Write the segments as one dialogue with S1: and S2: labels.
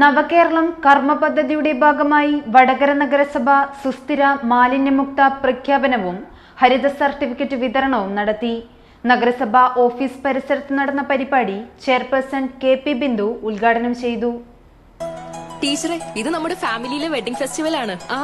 S1: നവകേരളം കർമ്മ പദ്ധതിയുടെ ഭാഗമായി വടകര നഗരസഭ സുസ്ഥിര മാലിന്യമുക്ത പ്രഖ്യാപനവും ഹരിത സർട്ടിഫിക്കറ്റ് വിതരണവും നടത്തി. നഗരസഭ ഓഫീസ് പരിസരത്ത് നടന്ന പരിപാടി ചെയർപേഴ്സൺ കെ പി ബിന്ദു ഉദ്ഘാടനം ചെയ്തു.
S2: ടീച്ചറെ ഇത് നമ്മുടെ ഫാമിലിയിലെ വെഡിംഗ് ഫെസ്റ്റിവൽ ആണ്.
S3: ആ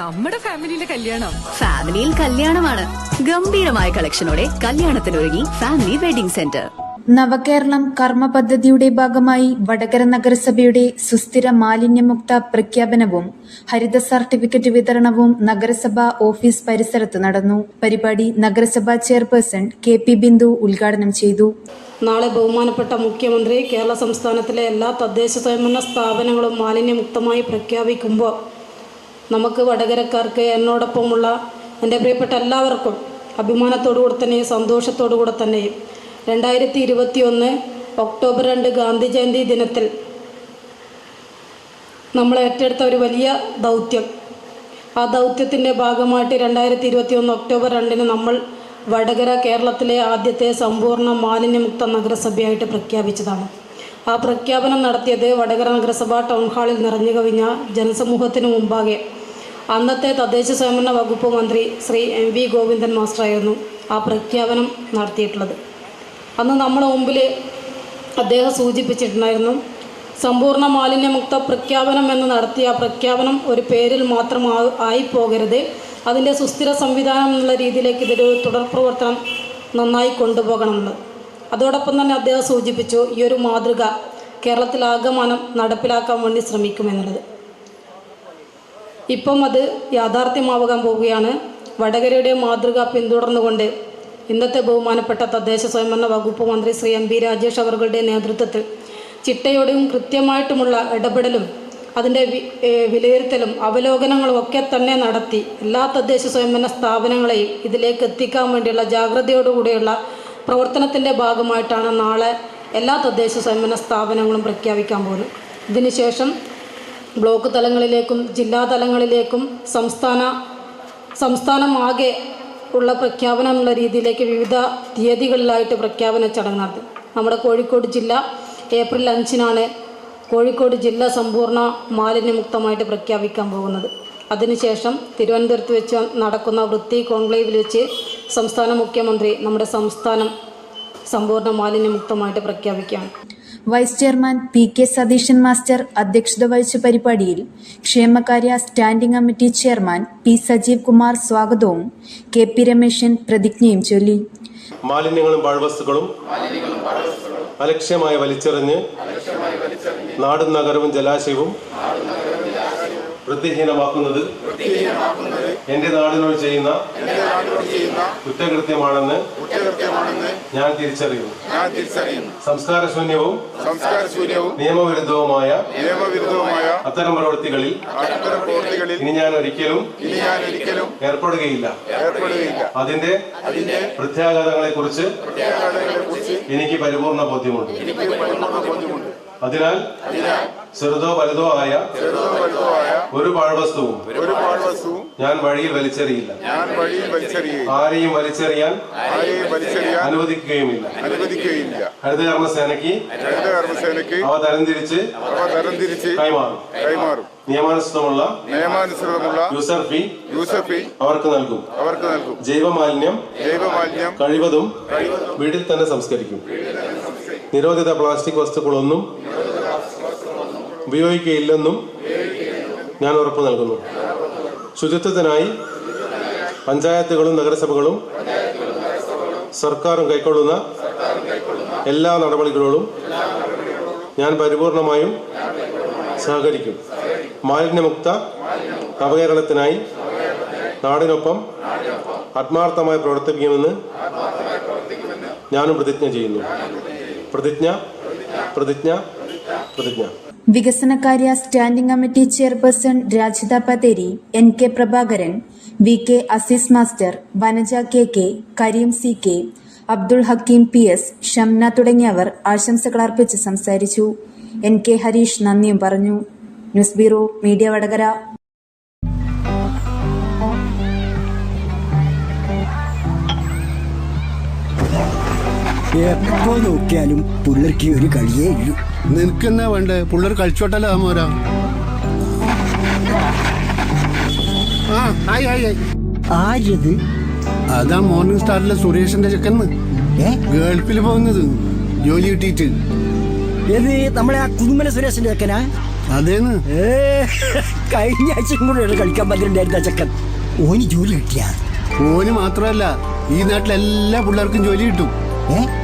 S3: നമ്മുടെ ഫാമിലിയിലെ കല്യാണം.
S4: ഫാമിലിയിൽ കല്യാണമാണ്. ഗംഭീരമായ കളക്ഷനോടെ കല്യാണത്തിനൊരുങ്ങി ഫാമിലി വെഡിംഗ് സെന്റർ.
S1: നവകേരളം കർമ്മ പദ്ധതിയുടെ ഭാഗമായി വടകര നഗരസഭയുടെ സുസ്ഥിര മാലിന്യമുക്ത പ്രഖ്യാപനവും ഹരിത സർട്ടിഫിക്കറ്റ് വിതരണവും നഗരസഭ ഓഫീസ് പരിസരത്ത് നടന്നു. പരിപാടി നഗരസഭാ ചെയർപേഴ്സൺ കെ പി ബിന്ദു ഉദ്ഘാടനം ചെയ്തു.
S5: നാളെ ബഹുമാനപ്പെട്ട മുഖ്യമന്ത്രി കേരള സംസ്ഥാനത്തിലെ എല്ലാ തദ്ദേശ സ്വയംഭരണ സ്ഥാപനങ്ങളും മാലിന്യമുക്തമായി പ്രഖ്യാപിക്കുമ്പോൾ നമുക്ക് വടകരക്കാർക്ക് എന്നോടൊപ്പമുള്ള എന്റെ പ്രിയപ്പെട്ട എല്ലാവർക്കും അഭിമാനത്തോടു കൂടെ തന്നെയും സന്തോഷത്തോടു കൂടെ തന്നെയും രണ്ടായിരത്തി ഇരുപത്തി ഒന്ന് ഒക്ടോബർ രണ്ട് ഗാന്ധി ജയന്തി ദിനത്തിൽ നമ്മൾ ഏറ്റെടുത്ത ഒരു വലിയ ദൗത്യം. ആ ദൗത്യത്തിന്റെ ഭാഗമായിട്ട് രണ്ടായിരത്തി ഇരുപത്തി ഒന്ന് ഒക്ടോബർ രണ്ടിന് നമ്മൾ വടകര കേരളത്തിലെ ആദ്യത്തെ സമ്പൂർണ മാലിന്യമുക്ത നഗരസഭയായിട്ട് പ്രഖ്യാപിച്ചതാണ്. ആ പ്രഖ്യാപനം നടത്തിയത് വടകര നഗരസഭ ടൗൺ ഹാളിൽ നിറഞ്ഞു കവിഞ്ഞ ജനസമൂഹത്തിന് മുമ്പാകെ അന്നത്തെ തദ്ദേശ സ്വയംഭരണ വകുപ്പ് മന്ത്രി ശ്രീ എം വി ഗോവിന്ദൻ മാസ്റ്ററായിരുന്നു ആ പ്രഖ്യാപനം നടത്തിയിട്ടുള്ളത്. അന്ന് നമ്മുടെ മുമ്പിൽ അദ്ദേഹം സൂചിപ്പിച്ചിട്ടുണ്ടായിരുന്നു സമ്പൂർണ മാലിന്യമുക്ത പ്രഖ്യാപനം എന്ന് നടത്തിയ പ്രഖ്യാപനം ഒരു പേരിൽ മാത്രം ആയിപ്പോകരുത്. ആയി പോകരുത് അതിന്റെ സുസ്ഥിര സംവിധാനം എന്നുള്ള രീതിയിലേക്ക് ഇതൊരു തുടർ പ്രവർത്തനം നന്നായി കൊണ്ടുപോകണമെന്ന്. അതോടൊപ്പം തന്നെ അദ്ദേഹം സൂചിപ്പിച്ചു ഈ ഒരു മാതൃക കേരളത്തിൽ ആഗമനം നടപ്പിലാക്കാൻ വേണ്ടി ശ്രമിക്കുമെന്നുള്ളത്. ഇപ്പം അത് യാഥാർത്ഥ്യമാവാൻ പോവുകയാണ്. വടകരയുടെ മാതൃക പിന്തുടർന്നുകൊണ്ട് ഇന്നത്തെ ബഹുമാനപ്പെട്ട തദ്ദേശ സ്വയംഭരണ വകുപ്പ് മന്ത്രി ശ്രീ എം പി രാജേഷ് അവരുടെ നേതൃത്വത്തിൽ ചിട്ടയോടെയും കൃത്യമായിട്ടുമുള്ള ഇടപെടലും അതിന്റെ വിലയിരുത്തലും അവലോകനങ്ങളും ഒക്കെ തന്നെ നടത്തി എല്ലാ തദ്ദേശ സ്വയംഭരണ സ്ഥാപനങ്ങളെയും ഇതിലേക്ക് എത്തിക്കാൻ വേണ്ടിയുള്ള ജാഗ്രതയോടുകൂടിയുള്ള പ്രവർത്തനത്തിന്റെ ഭാഗമായിട്ടാണ് നാളെ എല്ലാ തദ്ദേശ സ്വയംഭരണ സ്ഥാപനങ്ങളും പ്രഖ്യാപിക്കാൻ പോകുന്നത്. ഇതിനുശേഷം ബ്ലോക്ക് തലങ്ങളിലേക്കും ജില്ലാ തലങ്ങളിലേക്കും സംസ്ഥാന സംസ്ഥാനമാകെ ഉള്ള പ്രഖ്യാപനം എന്നുള്ള രീതിയിലേക്ക് വിവിധ തീയതികളിലായിട്ട് പ്രഖ്യാപന ചടങ്ങ് നടത്തി. നമ്മുടെ കോഴിക്കോട് ജില്ല ഏപ്രിൽ അഞ്ചിനാണ് കോഴിക്കോട് ജില്ല സമ്പൂർണ മാലിന്യമുക്തമായിട്ട് പ്രഖ്യാപിക്കാൻ പോകുന്നത്. അതിനുശേഷം തിരുവനന്തപുരത്ത് വെച്ച് നടക്കുന്ന വൃത്തി കോൺക്ലേവിൽ വെച്ച് സംസ്ഥാന മുഖ്യമന്ത്രി നമ്മുടെ സംസ്ഥാനം സമ്പൂർണ മാലിന്യമുക്തമായിട്ട് പ്രഖ്യാപിക്കുകയാണ്.
S1: Vice chairman P K Satheesan master അധ്യക്ഷത വഹിച്ച പരിപാടിയിൽ ക്ഷേമകാര്യ standing committee chairman P Sajeev Kumar സ്വാഗതവും കെ പി രമേശൻ പ്രതിജ്ഞയും ചൊല്ലി.
S6: മാലിന്യങ്ങളും പാഴ്വസ്തുക്കളും അലക്ഷ്യമായി വലിച്ചെറിഞ്ഞ് നാടും നഗരവും ജലാശയവും വൃത്തിഹീനമാക്കുന്നത് എന്റെ നാടിനോട് ചെയ്യുന്ന കുറ്റകൃത്യമാണെന്ന് ഞാൻ തിരിച്ചറിയുന്നു.
S7: ഞാൻ തിരിച്ചറിയുന്നു.
S6: സംസ്കാര
S7: ശൂന്യവും
S6: നിയമവിരുദ്ധവുമായ
S7: നിയമവിരുദ്ധവുമായ
S6: അത്തരം പ്രവൃത്തികളിൽ
S7: അത്തരം പ്രവൃത്തികളിൽ
S6: ഇനി ഞാൻ ഒരിക്കലും
S7: ഇനി ഞാൻ ഒരിക്കലും
S6: ഏർപ്പെടുകയില്ല.
S7: ഏർപ്പെടുകയില്ല.
S6: അതിന്റെ
S7: അതിന്റെ
S6: പ്രത്യാഘാതങ്ങളെ കുറിച്ച്
S7: പ്രത്യാഘാതങ്ങളെക്കുറിച്ച്
S6: എനിക്ക് പരിപൂർണ ബോധ്യമുണ്ട്.
S7: എനിക്ക് പരിപൂർണ ബോധ്യമുണ്ട്.
S6: അതിനാൽ ചെറുതോ വലുതോ ആയ
S7: ചെറുതോ വലുതോ ആയ
S6: ഒരു പാഴ്വസ്തുവും
S7: ഒരു പാഴ്വസ്തുവും
S6: ഞാൻ വഴിയിൽ വലിച്ചെറിയില്ല.
S7: ഞാൻ വഴിയിൽ
S6: ആരെയും വലിച്ചെറിയാൻ
S7: ആരെയും വലിച്ചെറിയാൻ
S6: അനുവദിക്കുകയുമില്ല.
S7: അനുവദിക്കുകയില്ല.
S6: ഹരിതകർമ്മ സേനയ്ക്ക്
S7: ഹരിത കർമ്മസേനയ്ക്ക്
S6: അവ തരംതിരിച്ച്
S7: അവ തരംതിരിച്ച്
S6: കൈമാറും.
S7: കൈമാറും.
S6: നിയമാനുസൃതമുള്ള
S7: നിയമാനുസൃതമുള്ള
S6: യൂസഫി ഫീ
S7: യൂസഫി
S6: അവർക്ക് നൽകും.
S7: അവർക്ക് നൽകും.
S6: ജൈവമാലിന്യം
S7: ജൈവമാലിന്യം
S6: കഴിവതും വീട്ടിൽ തന്നെ സംസ്കരിക്കും. നിരോധിത പ്ലാസ്റ്റിക് വസ്തുക്കളൊന്നും ഉപയോഗിക്കുകയില്ലെന്നും ഞാൻ ഉറപ്പു നൽകുന്നു. ശുചിത്വത്തിനായി പഞ്ചായത്തുകളും നഗരസഭകളും സർക്കാരും കൈക്കൊള്ളുന്ന എല്ലാ നടപടികളോടും ഞാൻ പരിപൂർണമായും സഹകരിക്കും. മാലിന്യമുക്ത നവകേരളത്തിനായി നാടിനൊപ്പം ആത്മാർത്ഥമായി പ്രവർത്തിക്കുമെന്ന് ഞാനും പ്രതിജ്ഞ ചെയ്യുന്നു. പ്രതിജ്ഞ പ്രതിജ്ഞ പ്രതിജ്ഞ.
S1: വികസനകാര്യ standing committee chairperson Rajitha Patheri N K Prabhakaran V K Azeez master Vanaja K K Kareem C K Abdul Hakeem P S Shamna തുടങ്ങിയവർ ആശംസകൾ അർപ്പിച്ച് സംസാരിച്ചു. എൻ കെ ഹരീഷ് നന്ദിയും പറഞ്ഞു. News bureau media Vadakara.
S8: എപ്പോ നോക്കിയാലും പുള്ളർക്ക് ഒരു കളിയേ ഇല്ല.
S9: നിനക്കെന്നാ വേണ്ടേ? പുള്ളർ കളിച്ചോട്ടല്ലോ മോരാ? ആ ആയി ആയി ആയി.
S8: ആര്യത്
S9: അതാ മോർണിംഗ് സ്റ്റാറിലെ സുരേഷിന്റെ ചെക്കന്ന് ഗൾഫിൽ പോകുന്നത്. ജോലി കിട്ടിയിട്ട്.
S8: ഏത് നമ്മളെ ആ കുടുംബന സുരേഷിന്റെ ചെക്കനാ?
S9: അതേന്ന്.
S8: കഴിഞ്ഞ ആഴ്ചയും കൂടെ കളിക്കാൻ പറ്റുന്നുണ്ടായിരുന്ന ചെക്കൻ. ഓന് ജോലി കിട്ടിയ?
S9: ഓന് മാത്രമല്ല ഈ നാട്ടിലെല്ലാ പിള്ളേർക്കും ജോലി കിട്ടും.
S8: ഏ?